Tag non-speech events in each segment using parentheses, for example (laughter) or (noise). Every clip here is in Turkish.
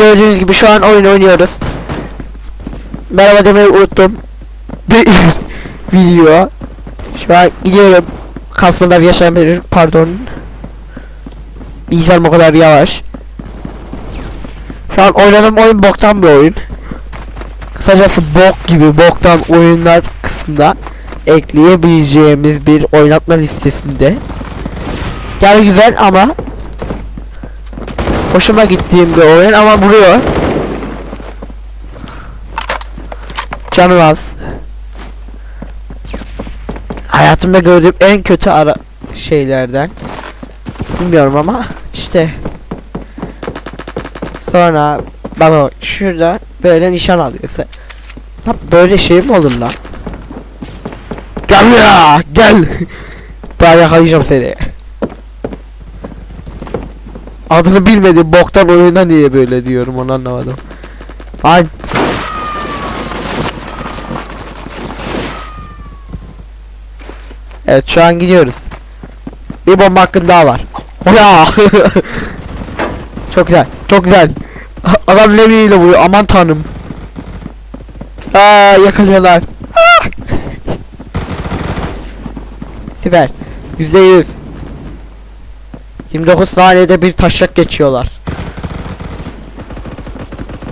gördüğünüz gibi şu an oyun oynuyoruz. Merhaba demeyi unuttum. (laughs) Bir video. Şu an gidiyorum. Kasmada yaşayabilir. Pardon. Bilgisayarım o kadar yavaş. Şu an oynadığım oyun boktan bir oyun. Kısacası bok gibi boktan oyunlar kısmında ekleyebileceğimiz bir oynatma listesinde. Yani güzel ama hoşuma gittiğim bir oyun ama vuruyor. Canım az. Hayatımda gördüğüm en kötü ara şeylerden. Bilmiyorum ama işte. Sonra bana bak şurada böyle nişan alıyorsa. Lan böyle şey mi olur lan? Gel ya gel. (laughs) Ben yakalayacağım seni. Adını bilmediğim boktan oyuna niye böyle diyorum onu anlamadım. Ay. Evet şu an gidiyoruz. Bir bomba hakkım daha var. Ya. (laughs) çok güzel. Çok güzel. Adam levyeyle vuruyor. Aman tanrım. Aa yakalıyorlar. Ah! Süper. Yüzde yüz. 29 saniyede bir taşak geçiyorlar.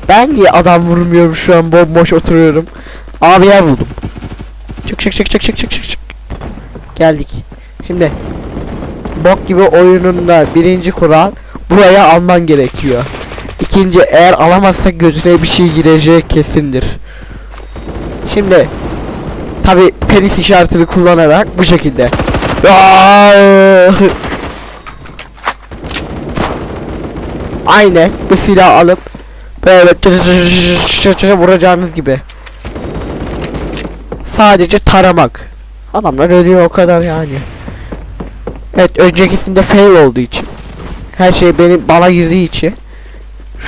Ben niye adam vurmuyorum şu an bomboş oturuyorum. Abi yer buldum. Çık çık çık çık çık çık çık çık. Geldik. Şimdi bok gibi oyununda birinci kural buraya alman gerekiyor. İkinci eğer alamazsak gözüne bir şey gireceği kesindir. Şimdi tabi penis işaretini kullanarak bu şekilde. Aynen bu silah alıp böyle vuracağınız gibi. Sadece taramak. Adamlar ölüyor o kadar yani. Evet öncekisinde fail olduğu için. Her şey benim bana girdiği için.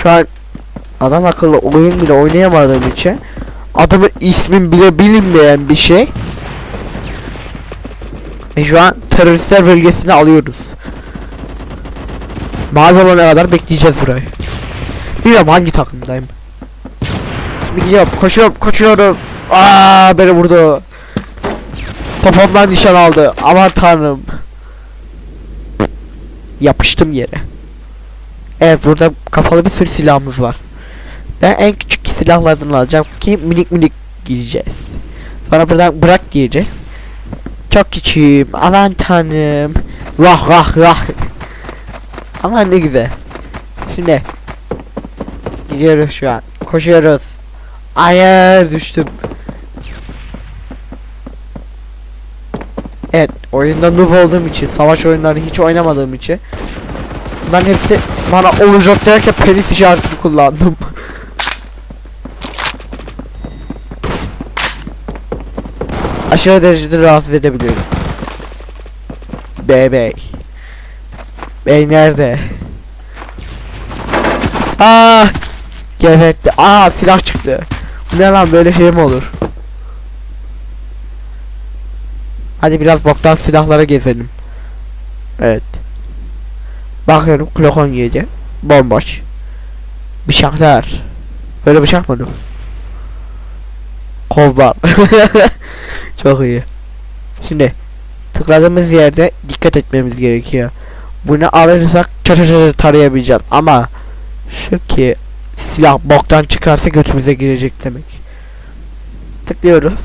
Şu an adam akıllı oyun bile oynayamadığım için adamın ismin bile bilinmeyen bir şey. Ve şu an teröristler bölgesine alıyoruz. Mavi olana kadar bekleyeceğiz burayı. Bilmiyorum hangi takımdayım. Şimdi gidiyorum koşuyorum koşuyorum. Aa beni vurdu. Popomdan nişan aldı. Aman tanrım. Yapıştım yere. Evet burada kapalı bir sürü silahımız var. Ben en küçük silahlardan alacağım ki minik minik gireceğiz. Sonra buradan bırak gireceğiz. Çok küçüğüm. Aman tanrım. Vah vah vah. Aman ne güzel. Şimdi gidiyoruz şu an. Koşuyoruz. Hayır düştüm. Evet oyunda noob olduğum için savaş oyunları hiç oynamadığım için Bunların hepsi bana olacak derken penis işaretini kullandım (laughs) Aşırı derecede rahatsız edebiliyorum Bey Bey nerede? Aa Gebertti. Aa silah çıktı. Bu ne lan böyle şey mi olur? Hadi biraz boktan silahlara gezelim. Evet. Bakıyorum klokon yiyeceğim. Bomboş. Bıçaklar. Böyle bıçak mı? Kovbar. (laughs) Çok iyi. Şimdi tıkladığımız yerde dikkat etmemiz gerekiyor. Bunu alırsak çat tarayabileceğim ama şu ki silah boktan çıkarsa götümüze girecek demek. Tıklıyoruz.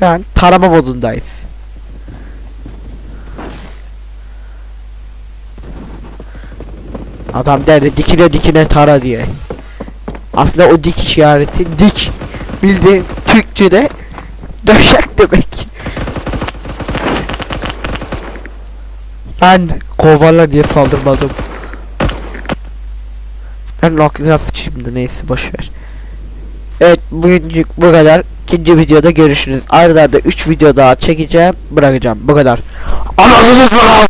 Şu an tarama modundayız. Adam derdi dikine dikine tara diye. Aslında o dik işareti dik. Bildiğin Türkçe'de döşek demek. Ben kovarla diye saldırmadım. Ben aklına sıçayım neyse boşver. Evet bugünlük bu kadar. İkinci videoda görüşürüz. Arada da 3 video daha çekeceğim bırakacağım bu kadar. Anladınız mı lan?